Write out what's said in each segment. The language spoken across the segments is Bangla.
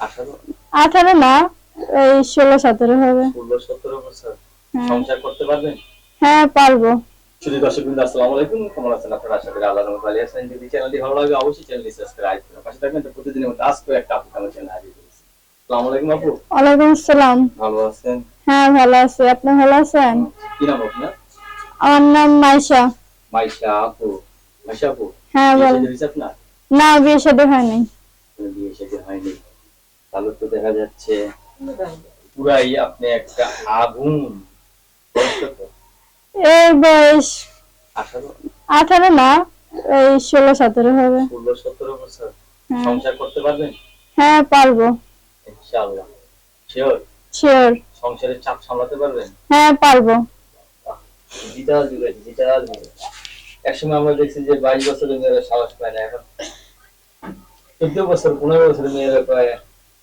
আঠারো? না এই ষোলো সতেরো হবে। ষোলো সতেরো বছর। হ্যাঁ। সংসার করতে পারবেন? হ্যাঁ পারব। শুধু দর্শক বিন্দু আসসালামু আলাইকুম। কেমন আছেন আপনারা? আশা করি রহমতে ভালো আছেন। যদি চ্যানেলটি ভালো লাগে অবশ্যই চ্যানেলটি সাবস্ক্রাইব করুন পাশে থাকবেন। তো প্রতিদিনের মতো আজকে একটা আপু আমার চ্যানেল হাজির করেছি আসসালামু আলাইকুম আপু। ওয়ালাইকুম আসসালাম। ভালো আছেন? হ্যাঁ ভালো আছি। আপনি ভালো আছেন? কি নাম আপনার? আমার নাম মাইশা। মাইশা আপু। মাইশা আপু? হ্যাঁ আপনার? না বিয়ে সাথে হয়নি। বিয়ে শাদী হয়নি। তাহলে তো দেখা যাচ্ছে পুরাই আপনি একটা আগুন। এই বয়স আঠারো? না এই ষোলো সতেরো হবে। ষোলো সতেরো বছর। হ্যাঁ। সংসার করতে পারবেন? হ্যাঁ পারব। ইনশাআল্লাহ। শিওর? শিওর। সংসারের চাপ সামলাতে পারবেন? হ্যাঁ পারব। ডিজিটাল যুগে ডিজিটাল যুগে। একসময় আমরা দেখছি যে বাইশ বছরের মেয়েরা সাহস পায় না এখন চোদ্দ বছর পনেরো বছরের মেয়েরা প্রায়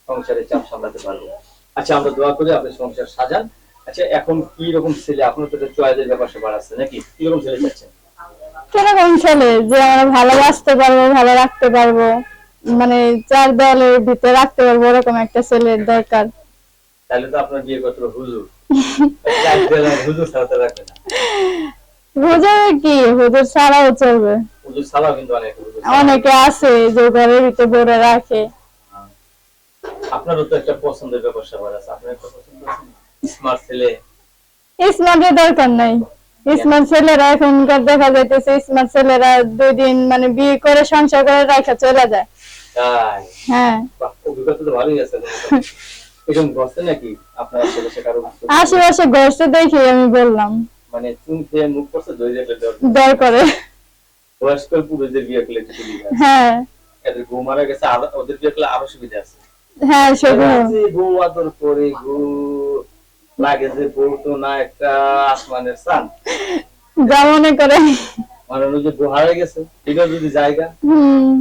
সংসারের চাপ সামলাতে পারবে। আচ্ছা আমরা দোয়া করি আপনি সংসার সাজান। আচ্ছা এখন কি রকম ছেলে? আপনার তো চয়েসের ব্যাপার স্যাপার আছে নাকি? কি রকম ছেলে চাচ্ছেন? কীরকম ছেলে? যে আমরা ভালোবাসতে পারব ভালো রাখতে পারব মানে চার ভিতরে রাখতে পারব ওরকম একটা ছেলের দরকার। তাহলে তো আপনার বিয়ে করতে হুজুর। দেওয়ালে হুজুর ছাড়াতে রাখবে না। হুজুর কি? হুজুর ছাড়াও চলবে। হুজুর ছাড়াও কিন্তু অনেক অনেকে আছে যে ঘরের ভিতরে রাখে। আপনারও তো একটা পছন্দের ব্যাপার স্যাপার আছে। আপনার একটা পছন্দ আছে স্মার্ট ছেলে। স্মার্টের দরকার নাই। স্মার্ট ছেলেরা এখনকার দেখা যাইতেছে স্মার্ট ছেলেরা দুই দিন মানে বিয়ে করে সংসার করে রাখা চলে যায়। তাই? হ্যাঁ। অভিজ্ঞতা তো ভালোই আছে। এরকম ঘটছে নাকি আপনার আশেপাশে কারও আশেপাশে ঘরছে দেখে আমি বললাম। মানে চুন খেয়ে মুখ করছে দই দেখলে দর করে। বয়স্ক পুরুষদের বিয়ে করলে। হ্যাঁ। এদের বউ মারা গেছে ওদের বিয়ে করলে আরও সুবিধা আছে। হ্যাঁ বউ আদর করে গো লাগে যে বউ তো না একটা আসমানের সান যা মনে করে। মানে ওই যে হারা গেছে এটা যদি জায়গা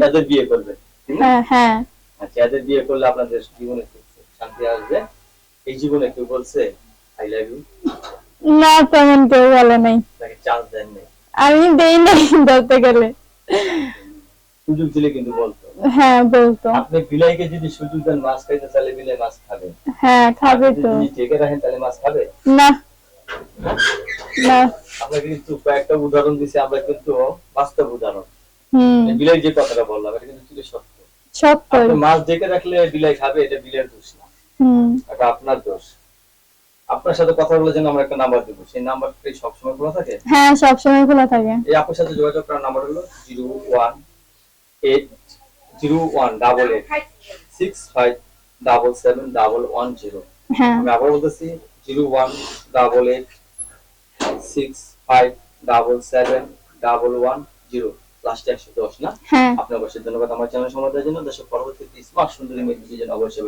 এদের বিয়ে করবে? হ্যাঁ হ্যাঁ। আচ্ছা এদের বিয়ে করলে আপনাদের জীবনে শান্তি আসবে? এই জীবনে কেউ বলছে আই লাভ ইউ না তেমন কেউ বলে নাই। তাকে চান্স দেন নাই। আমি দেই নাই ধরতে গেলে। সুযোগ দিলে কিন্তু বলতো। হ্যাঁ বলতো। আপনি বিলাইকে যদি সুযোগ দেন মাছ খাইতে তাহলে বিলাই মাছ খাবে। হ্যাঁ খাবে তো। যদি রাখেন তাহলে মাছ খাবে? না। না। আমরা কিন্তু কয়েকটা উদাহরণ দিছি আমরা কিন্তু বাস্তব উদাহরণ। হম। বিলাই যে কথাটা বললাম এটা কিন্তু চির সত্য। আপনি মাছ ঢেকে রাখলে বিলাই খাবে এটা বিলের দোষ না। হম। এটা আপনার দোষ। আপনার সাথে কথা বলে যেন আমরা একটা নাম্বার দেবো। সেই নাম্বারটাই সবসময় খোলা থাকে? হ্যাঁ সবসময় খোলা থাকে। এই আপুর সাথে যোগাযোগ করার নাম্বার হলো zero one eight zero one double eight six five double seven double one zero আমি আবার বলতেছি zero one double eight six five double seven double one zero লাস্টে একশো দশ না? হ্যাঁ। আপনার অবশ্যই ধন্যবাদ আমার চ্যানেল সময় দেওয়ার জন্য। দেশের পরবর্তী স্মার্ট সুন্দরী মেয়েদের জন্য অবশ্যই